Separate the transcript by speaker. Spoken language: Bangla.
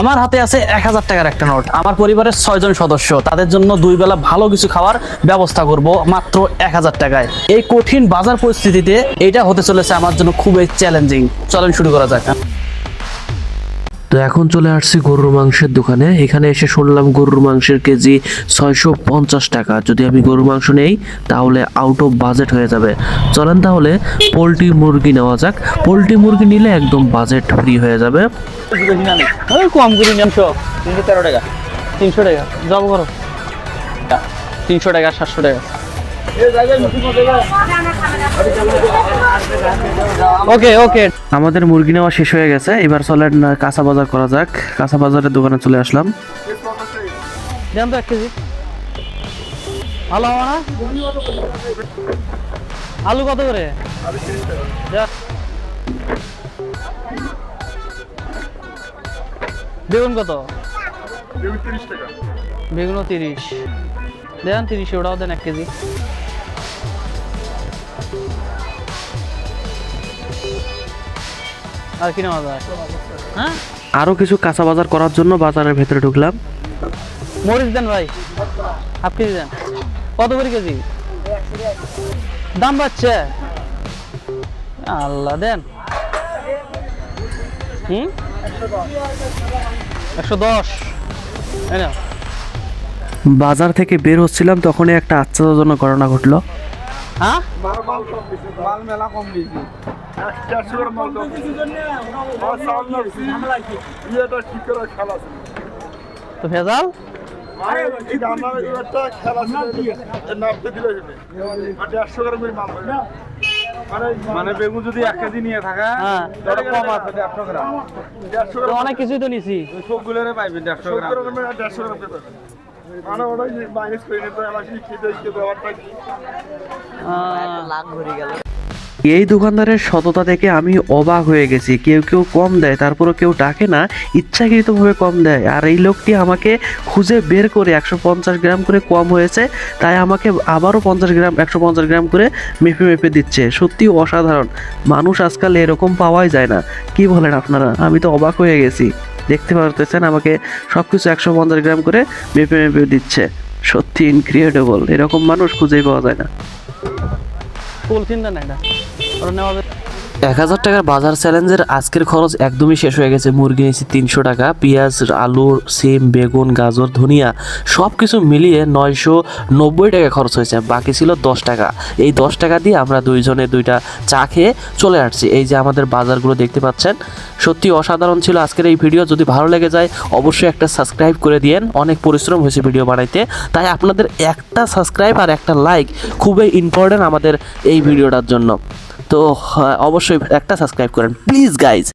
Speaker 1: আমার হাতে আছে এক হাজার টাকার একটা নোট। আমার পরিবারের ছয়জন সদস্য। তাদের জন্য দুই বেলা ভালো কিছু খাওয়ার ব্যবস্থা করব মাত্র এক হাজার টাকায়। এই কঠিন বাজার পরিস্থিতিতে এটা হতে চলেছে আমার জন্য খুবই চ্যালেঞ্জিং চলেন শুরু করা যাক।
Speaker 2: তো এখন চলে আসছি গরুর মাংসের দোকানে। এখানে এসে শুনলাম গরুর মাংসের কেজি ছয়শো পঞ্চাশ টাকা। যদি আমি গরুর মাংস নেই, তাহলে আউট অফ বাজেট হয়ে যাবে। চলেন তাহলে পোলট্রি মুরগি নেওয়া যাক। পোলট্রি মুরগি নিলে একদম বাজেট ফ্রি হয়ে যাবে।
Speaker 1: কম সব। তিনশো তেরো টাকা। তিনশো টাকা। করো। তিনশো টাকা, সাতশো টাকা। ওকে ওকে।
Speaker 2: আমাদের মুরগি নেওয়া শেষ হয়ে গেছে। এবার চলেন না কাঁচা বাজার করা যাক। কাঁচা বাজারের দোকানে চলে আসলাম।
Speaker 1: দেন তো এক কেজি। ভালো না? আলু কত করে। বেগুন কত? বেগুনও তিরিশ। দেন তিরিশ ওটাও দেন এক কেজি। আর কি নেওয়া যায়? হ্যাঁ?
Speaker 2: আরও কিছু কাঁচা বাজার করার জন্য বাজারের ভেতরে ঢুকলাম।
Speaker 1: মরিচ দেন ভাই হাফ কেজি দেন। কত করে কেজি? দাম বাড়ছে। আল্লাহ দেন। হুম? একশো দশ।
Speaker 2: বাজার থেকে বের হচ্ছিলাম তখনই একটা আশ্চর্যজনক ঘটনা ঘটলো।
Speaker 1: হ্যাঁ? তো ভেজাল?
Speaker 3: মানে বেগুন যদি এক কেজি নিয়ে থাকা
Speaker 1: হ্যাঁ।
Speaker 3: কম আছে দেড়শো গ্রাম। দেড়শো
Speaker 1: তো
Speaker 3: গ্রাম
Speaker 1: অনেক কিছুই তো নিছি।
Speaker 3: সবগুলোরে পাইবেন দেড়শো গ্রাম। দেড়শো গ্রাম
Speaker 2: এই দোকানদারের সততা থেকে আমি অবাক হয়ে গেছি। কেউ কেউ কম দেয় তারপরে কেউ ডাকে না, ইচ্ছাকৃতভাবে কম দেয়। আর এই লোকটি আমাকে খুঁজে বের করে একশো পঞ্চাশ গ্রাম করে কম হয়েছে, তাই আমাকে আবারও পঞ্চাশ গ্রাম, একশো পঞ্চাশ গ্রাম করে মেপে মেপে দিচ্ছে। সত্যি অসাধারণ। মানুষ আজকাল এরকম পাওয়াই যায় না। কি বলেন আপনারা? আমি তো অবাক হয়ে গেছি। দেখতে পারতেছেন আমাকে সব কিছু একশো পঞ্চাশ গ্রাম করে মেপে মেপে দিচ্ছে। সত্যি ইনক্রিয়েটেবল এরকম মানুষ খুঁজেই পাওয়া যায় না। এক হাজার টাকার বাজার চ্যালেঞ্জের আজকের খরচ একদমই শেষ হয়ে গেছে। মুরগি নিয়েছি তিনশো টাকা পেঁয়াজ আলু সিম বেগুন গাজর ধনিয়া সব কিছু মিলিয়ে নয়শো নব্বই টাকা খরচ হয়েছে। বাকি ছিল দশ টাকা। এই দশ টাকা দিয়ে আমরা দুইজনে দুইটা চা খেয়ে চলে আসছি। এই যে আমাদের বাজারগুলো দেখতে পাচ্ছেন সত্যি অসাধারণ ছিল আজকের এই ভিডিও। যদি ভালো লেগে যায় অবশ্যই একটা সাবস্ক্রাইব করে দিয়েন। অনেক পরিশ্রম হয়েছে ভিডিও বানাইতে। তাই আপনাদের একটা সাবস্ক্রাইব আর একটা লাইক খুবই ইম্পর্টেন্ট আমাদের এই ভিডিওটার জন্য। তো হ্যাঁ, অবশ্যই একটা সাবস্ক্রাইব করেন। Please guys